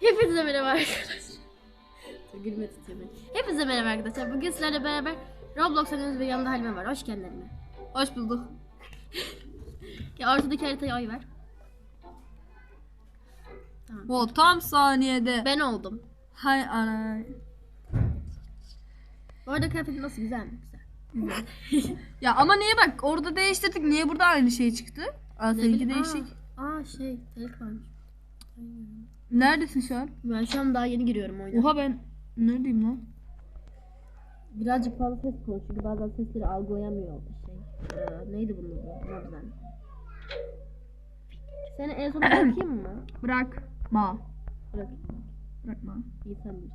Hepinize merhaba arkadaşlar. Gülme tutuyor beni. Hepinize merhaba arkadaşlar. Bugün sizlerle beraber Roblox oynuyoruz ve yanında Halime var. Hoş geldin Halime. Hoş bulduk. Ya ortadaki haritaya oy ver. Tamam. O tam saniyede. Ben oldum. Hay ana. Bu arada kıyafetin nasıl güzel mi? Güzel. Ya ama niye bak orada değiştirdik. Niye burada aynı şey çıktı? Aa seninki değişik. Aa, aa şey telik varmış. Neredesin şu an? Ben şu an daha yeni giriyorum oyuna. Oha ben neredeyim lan? Birazcık fazla ses konuş çünkü bazen sesleri algılayamıyor şey. Ee, neydi bunun adı? Nabzen. Seni en son bırakayım mı? Bırakma. Bırak. Bırakma. İyi bilirsin.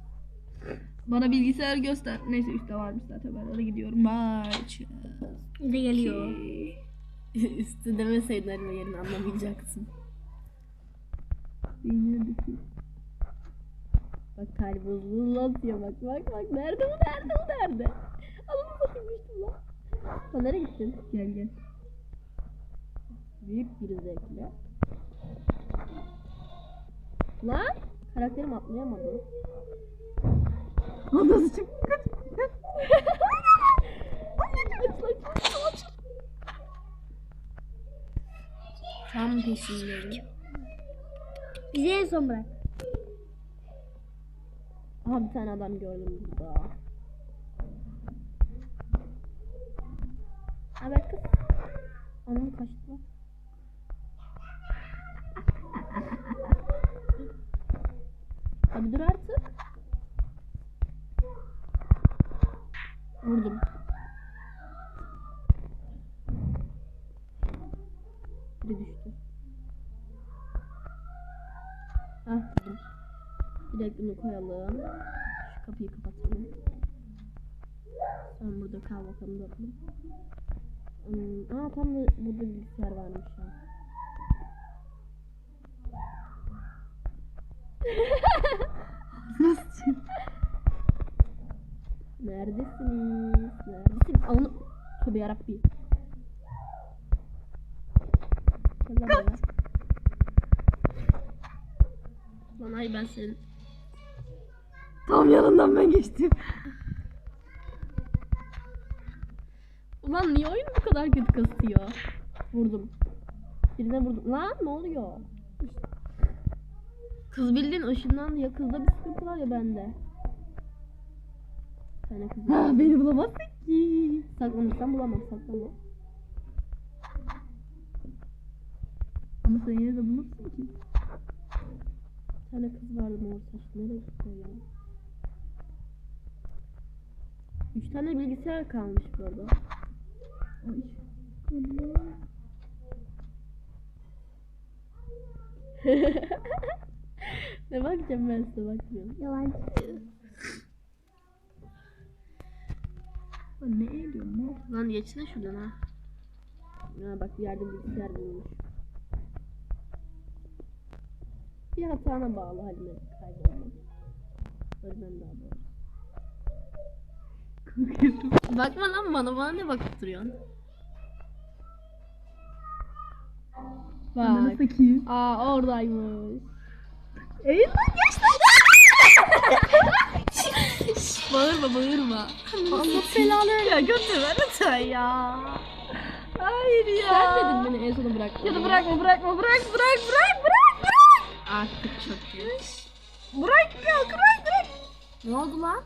Bana bilgisayar göster. Neyse üstte varmış zaten ben oraya gidiyorum. Bye. Ne geliyor? Üstü demeseydin elime yerini anlamayacaksın. Neredesin? Bak kalbimizi atıyor bak bak bak. Nerede bu nerede bu nerede? Alanı bakayım düştüm lan. Sen nereye gittin? Gel gel. Büyük bir zevkle. Lan karakterim atlayamadı. Nasıl çık? Tam peşindeyim. Bizi en son bırak. Aha bir tane adam gördüm burada. Haber kız. Anam kaçtı lan. Abi dur artık. Vurdum. Biri düştü. Ah vurdum. Direkt bunu koyalım. Şu kapıyı kapatalım. Sen burada kal bakalım bakalım. Hmm, aa tam da burada bilgisayar varmış ya. Nasıl? Neredesiniz? Neredesin? Aa, Onu... Tövbe yarabbi. Gel lan ay ben senin. Tam yanından ben geçtim. Ulan niye oyun bu kadar kötü kasıyor? Vurdum. Birine vurdum. Lan ne oluyor? Kız bildiğin ışınlandı ya. Kızda bir sıkıntı var ya bende. Tane kız. Ha, beni bulamazsın ki. Saklanırsan bulamam saklanma. Ama sen yine de bulursun ki. Saçlı. Nereye gitti ya? Üç tane bilgisayar kalmış bu arada. Ay. ne bakacağım ben size bakmıyorum. Yalancı. Lan ne lan? Lan geçsene şuradan ha. Ha bak bir yerde bilgisayar bulmuş. Bir hatana bağlı halime kaybolmam. Yüzden daha doğru. Korkuyorum. Bakma lan bana bana ne bakıp duruyorsun? Ananı Bak. sakayım. Aa oradaymış. Eğil lan geç Bağırma bağırma. Allah belanı ya götürme lütfen ya. Hayır ya. Sen dedin beni en sona bırak. Ya da bırakma bırakma bırak bırak bırak bırak bırak. Geç. Bırak ya bırak bırak. Ne oldu lan?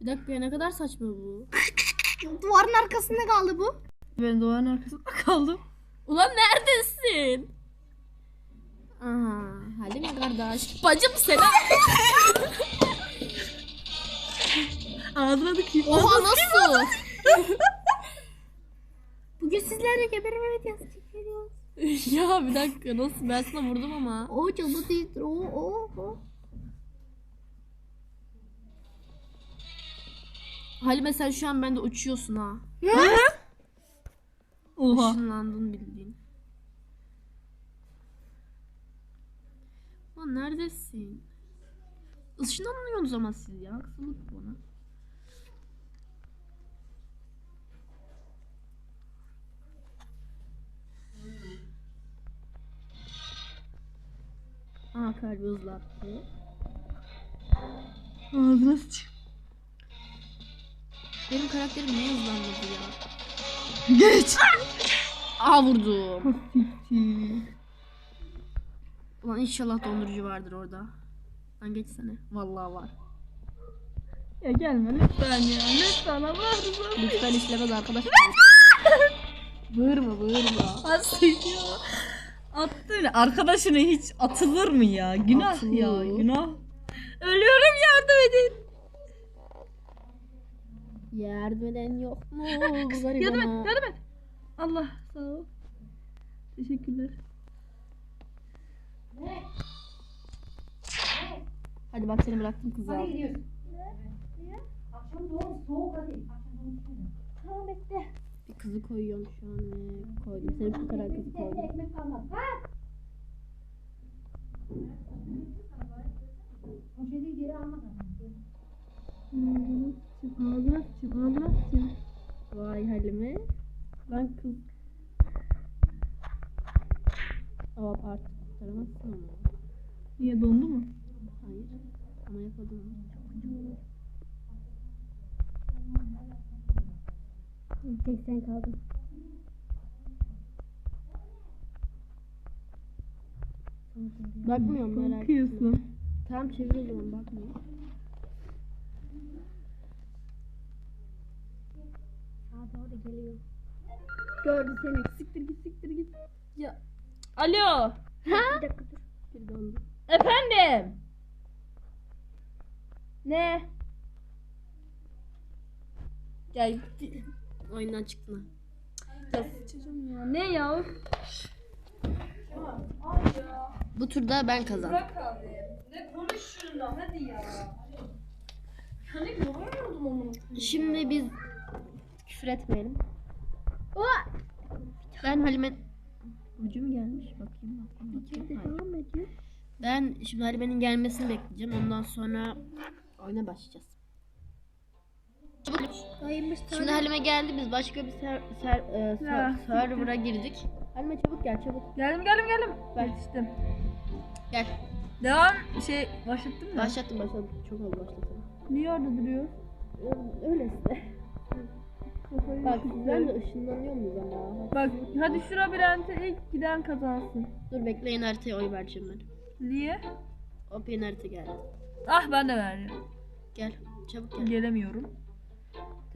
Bir dakika ya ne kadar saçma bu. Duvarın arkasında kaldı bu. Ben duvarın arkasında kaldım. Ulan neredesin? Aha, Halim kardeş. Bacım selam. Ağzına dikeyim. Oha nasıl? Bugün sizlerle geberme videosu çekiyoruz. ya bir dakika nasıl? Ben sana vurdum ama. O canı değildir. O o o. Halime sen şu an bende uçuyorsun ha. Oha. Işınlandın bildiğin. Lan neredesin? Işınlanmıyorsunuz ama siz ya. Haksızlık bana. Aha kalbi hızlattı. Ağzına sıç. Benim karakterim niye hızlanmadı ya? Geç. Aa vurdum. Ulan inşallah dondurucu vardır orada. Lan geçsene. Vallahi var. Ya gelme lütfen ya. Lütfen rızası Lütfen işlemez arkadaşlar. bağırma bağırma. Aslı ya. Attı öyle. Arkadaşına hiç atılır mı ya? Günah Atılır. ya günah. Ölüyorum yardım edin. Yardım eden yok mu? Yardım et yardım et. Allah sağ ol. Teşekkürler. Hadi bak seni bıraktım kızı al. Akşam doğru soğuk hadi. Akşam. Tamam bekle. Kızı koyuyorum şu an ve koydum. Şu kadar kızı koydum. Poşeti geri almak lazım. Sıçayım. Vay Halime. Lan kız. Aa artık kurtaramazsın ama. Niye dondu mu? Hayır. Ama yapalım. Tek sen kaldın. Bakmıyorum merak etme. Korkuyorsun. Tamam çevir o zaman bakmıyorum. Sağa doğru geliyor. Gördü seni. Siktir git siktir git. Ya. Alo. Bir dakika dur. Bir dondu. Efendim. Ne? Gel. Oyundan. Ya ya. Ne ya? Bu turda ben kazandım. Bırak abi. Ne konuş şununla hadi ya. Yani yoruluyordum onu. Şimdi biz küfür etmeyelim. Ben Halime... Ucu mu gelmiş? Bakayım bakayım. bakayım. Ben şimdi Halime'nin gelmesini bekleyeceğim. Ondan sonra oyuna başlayacağız. Şimdi Halime geldi. Biz başka bir ser, ser, e, ser- Ya. server'a girdik. Halime çabuk gel çabuk. Geldim geldim geldim. Ben- Yetiştim. Gel. Devam şey başlattın mı? Başlattım başlattım. Çok oldu başlattım. Niye orada duruyor? Öyle işte. Kafayı Bak üşüttü. ben de ışınlanıyor muyuz ama? Bak hadi şu labirente ilk giden kazansın. Dur bekleyin haritaya oy vereceğim ben. Niye? Open harita geldi. Ah ben de verdim. Gel. Çabuk gel. Gelemiyorum.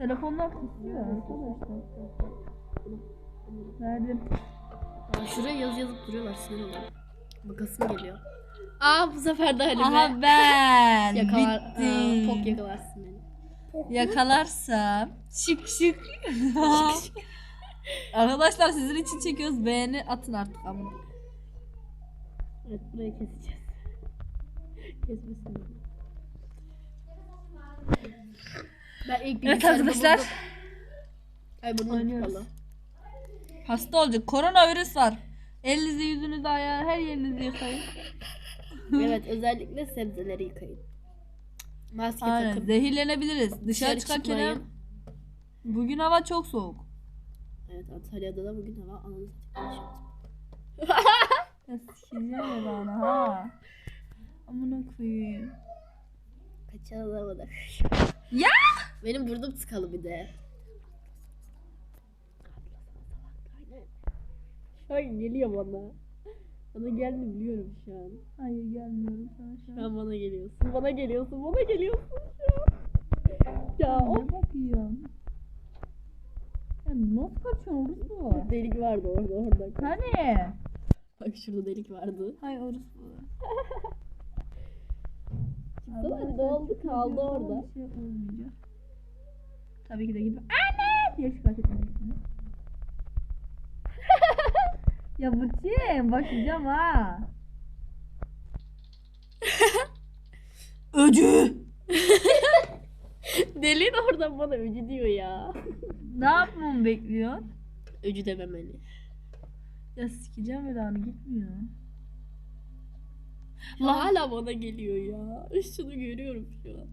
Telefonlar kısıyor arkadaşlar. Verdim. Aa, şuraya yazı yazıp duruyorlar sinir oluyor. Bakasım geliyor. Aa bu sefer de Halime. Aha ben. Yakalar, Bittim. Aa, pok yakalarsın beni. Yakalarsam şık şık. Arkadaşlar sizin için çekiyoruz. Beğeni atın artık ama. Evet burayı keseceğiz. Kesmesin Ben ilk Evet bilgisayarımı arkadaşlar. buldum. Ay burnum Oynuyoruz. Hasta olacak. Koronavirüs var. Elinizi yüzünüzü ayağı her yerinizi yıkayın. evet özellikle sebzeleri yıkayın. Maske Aynen. takın. Zehirlenebiliriz. Dışarı çıkarken çıkmayın. bugün hava çok soğuk. Evet Antalya'da da bugün hava ananı satayım. Ya sikeceğim ya bana ha. Amına koyayım. Kaçalamadık. Ya! Benim burnum tıkalı bir de. Ay geliyor bana. Bana geldi biliyorum şu an. Hayır gelmiyorum sana şu Şu an. an bana geliyorsun. Bana geliyorsun. Bana geliyorsun şu an. Ya o Ne bakıyorsun? Ya nasıl kaçıyorsun orası bu? delik vardı orada orada. Hani? Bak şurada delik vardı. Hay orası bu. Çıksana hadi ne oldu kaldı orada. Bir şey olmayacak. Tabii ki de gidip anne diye şikayet etmeyeceksiniz. ya Burçin başlayacağım ha. Öcü. Deliğin oradan bana öcü diyor ya. Ne yapmamı bekliyorsun? Öcü dememeli. Ya sikeceğim Ela'nı gitmiyor. La hala bana geliyor ya. Şunu görüyorum şu an.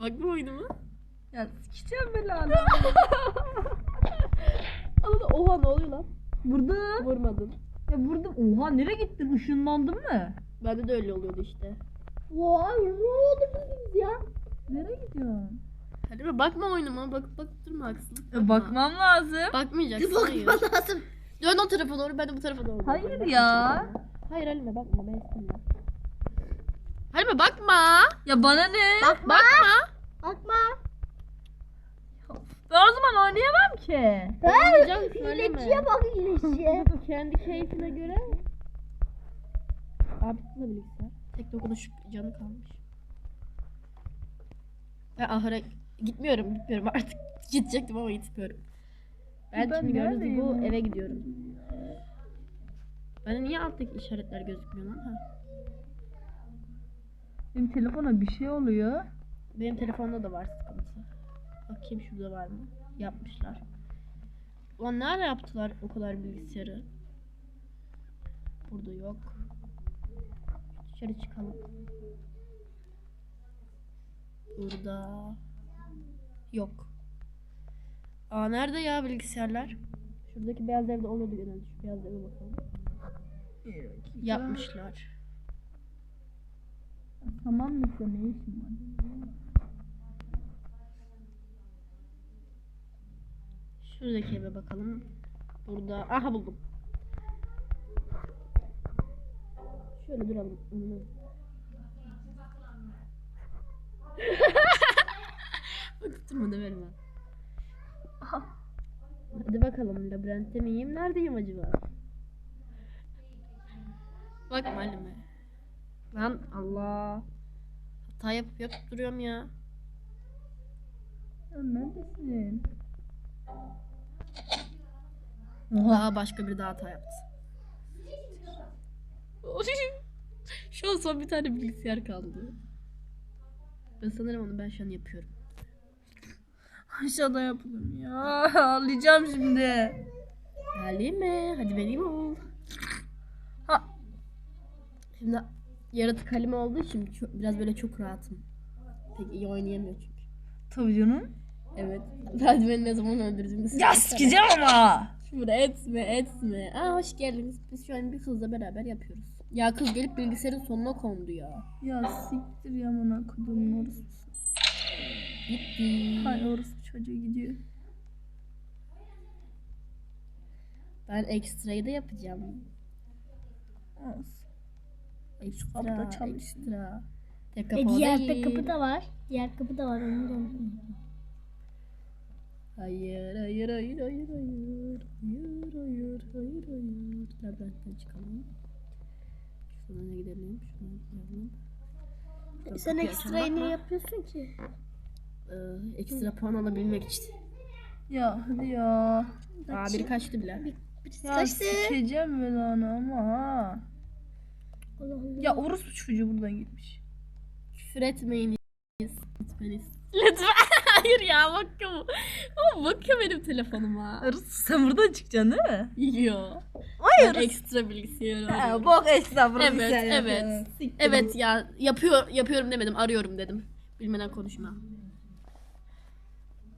Bak bu oyunuma. Ya sikeceğim Ela'nı. Ama da oha ne oluyor lan? Vurdum. Vurmadın. Ya vurdum. Oha nereye gittin? Işınlandın mı? Bende de öyle oluyordu işte. Vay ne oldu biz ya? Nereye gidiyorsun? Hadi be bakma oyunuma. Bakıp bakıp durma haksızlık. Yapma. bakmam lazım. Bakmayacaksın. Bakman lazım. Dön o tarafa doğru ben de bu tarafa doğru. Hayır Bakma ya. Hayır Halime bakma ben istemiyorum. Halime bakma. Ya bana ne? Bakma. Bakma. Ben o zaman oynayamam ki. Söyleme. İleciye bak ileciye. Kendi keyfine göre. Abi tutma bilgisayar. Tek dokunuş canı kalmış. Ben ahıra gitmiyorum gitmiyorum artık. Gidecektim ama gitmiyorum. Ben, Ben şimdi gördüğünüz gibi bu eve gidiyorum. Bende niye alttaki işaretler gözükmüyor lan? Ha. Benim telefona bir şey oluyor. Benim telefonda da var sıkıntı. Bakayım şurada var mı? Yapmışlar. Ulan nerede yaptılar o kadar bilgisayarı? Burada yok. Dışarı çıkalım. Burada yok. Aa nerede ya bilgisayarlar? Şuradaki beyaz evde oluyordu genelde. Şu beyaz eve bakalım. Yapmışlar. Tamam mı ne işin var? Şuradaki eve bakalım. Burada. Aha buldum. Şöyle duralım. Döverim ben. Hadi bakalım labirentte miyim? Neredeyim acaba? Bak halime. Lan Allah. Hata yapıp yapıp duruyorum ya. Ya neredesin? Daha başka bir daha hata yaptı. şu an son bir tane bilgisayar kaldı. Ben sanırım onu ben şu an yapıyorum. Aşağıda yapalım ya. Ağlayacağım şimdi. Mi? Hadi benim ol. Ha. Şimdi yaratık halime olduğu için çok- biraz böyle çok rahatım. Pek iyi oynayamıyor çünkü. Tabii canım. Evet. Hadi beni ne zaman öldürdüğünü Ya sikeceğim ama. Şurada etme etme. Aa hoş geldiniz. Biz şu an bir kızla beraber yapıyoruz. Ya kız gelip bilgisayarın sonuna kondu ya. Ya siktir ya bana kodumun orospu. Gitti. Hay orospu çocuğu gidiyor. Ben ekstrayı da yapacağım. Olsun. Ekstra, kapıda çalış. ekstra. Tek E kapı o diğer değil. kapı da var. Diğer kapı da var onu da unutma. Hayır, hayır, hayır, hayır, hayır. Hayır, hayır, hayır, hayır. Labirentten çıkalım. Şuradan gidelim, şuradan gidelim. Şuradan Sen ekstrayı niye yapıyorsun ki? Ee, ekstra puan alabilmek için. Ya hadi ya. Aa biri kaçtı bile. Birisi Ya kaçtı. sikeceğim ben onu ama ha. Allah Allah. Ya orospu çocuğu buradan gitmiş. Küfür etmeyiniz. Lütfen. Lütfen. Hayır ya bakıyor. Ama bakıyor benim telefonuma. Orospu sen buradan çıkacaksın değil mi? Hayır. Ben ekstra bilgisayar Ha, arıyorum. bok estağfurullah. Evet, sen evet. yapıyorsun. Siktir Evet ya yapıyor yapıyorum demedim arıyorum dedim. Bilmeden konuşma.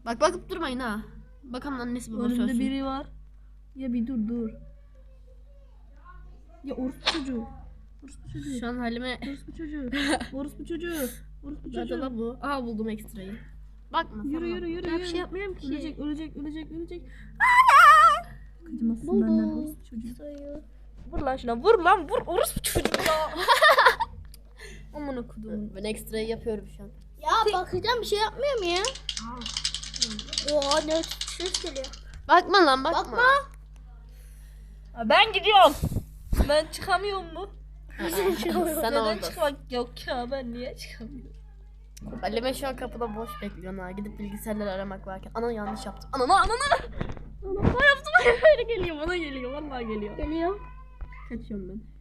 Bak bakıp durmayın ha. Bakalım annesi babası Önümde ölsün. biri var. Ya bir dur dur. Ya orospu çocuğu. Orospu çocuğu. Şu an halime Orospu çocuğu. Orospu çocuğu. Orospu çocuğu. lan bu? Aha buldum ekstrayı. Bakma Yürü sana. yürü yürü. Ben bir yürü. şey yapmıyorum ki. Ölecek ölecek ölecek ölecek. Kaçamazsın benden orospu çocuğu. Vur lan şuna vur lan vur orospu çocuğu ya. Aman okudum. Ben ekstrayı yapıyorum şu an. Ya bakacağım bir şey yapmıyorum ya. Oha ne ses geliyor. Bakma lan bakma. Bakma. Ha, ben gidiyorum. Ben çıkamıyorum mu? Sen Neden orada. çıkmak yok ya ben niye çıkamıyorum? Halime şu an kapıda boş bekliyor ha. Gidip bilgisayarları aramak varken. Ana yanlış yaptım. Anana anana. Anana yaptım. Öyle geliyor bana geliyor. Vallahi geliyor. Geliyor. Kaçıyorum ben.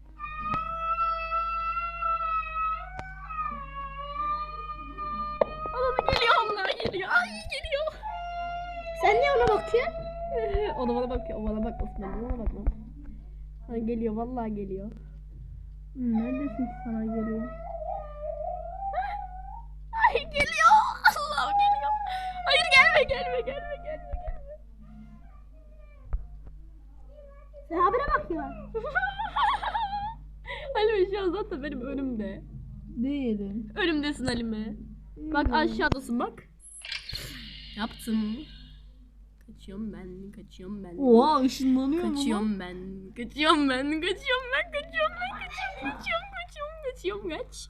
Ona bakıyorsun? o da bana bakıyor. O bana bakmasın. Ben ona bakmam. Ha, geliyor vallahi geliyor. Neredesin ki sana geliyor? Ay geliyor. Allah geliyor. Hayır gelme gelme gelme gelme gelme. Sen habere bak ya. Halime şu an zaten benim önümde. Değilim. Önümdesin Halime. Bak aşağıdasın bak. Yaptım. Kaçıyorum ben, kaçıyorum ben. Oha ışınlanıyor mu? lan? Kaçıyorum ben, kaçıyorum ben, kaçıyorum ben, kaçıyorum ben, kaçıyorum, kaçıyorum, kaçıyorum, kaçıyorum, kaç.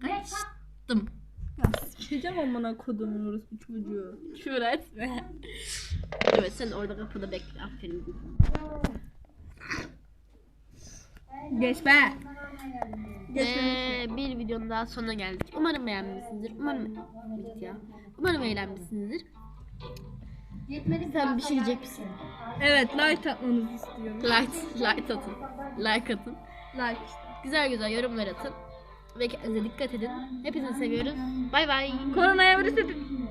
Kaçtım. Sikeceğim amına kodumun orospu çocuğu. Küfür etme. Evet sen orada kapıda bekle. Aferin. Geç be. Ee, bir videonun daha sonuna geldik. Umarım beğenmişsinizdir. Umarım ya. Umarım eğlenmişsinizdir. Sen bir şey diyecek misin? Evet like atmanızı istiyorum. Like, like atın. Like atın. Like. Güzel güzel yorumlar atın. Ve kendinize dikkat edin. Hepinizi seviyoruz. Bay bay. Koronavirüs edin.